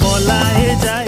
পলায়ে যায়।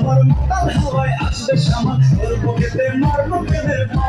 আমার মাথার হাওয়ায় আসবে সামা ওর বুকেতে মারবো কেঁদের পা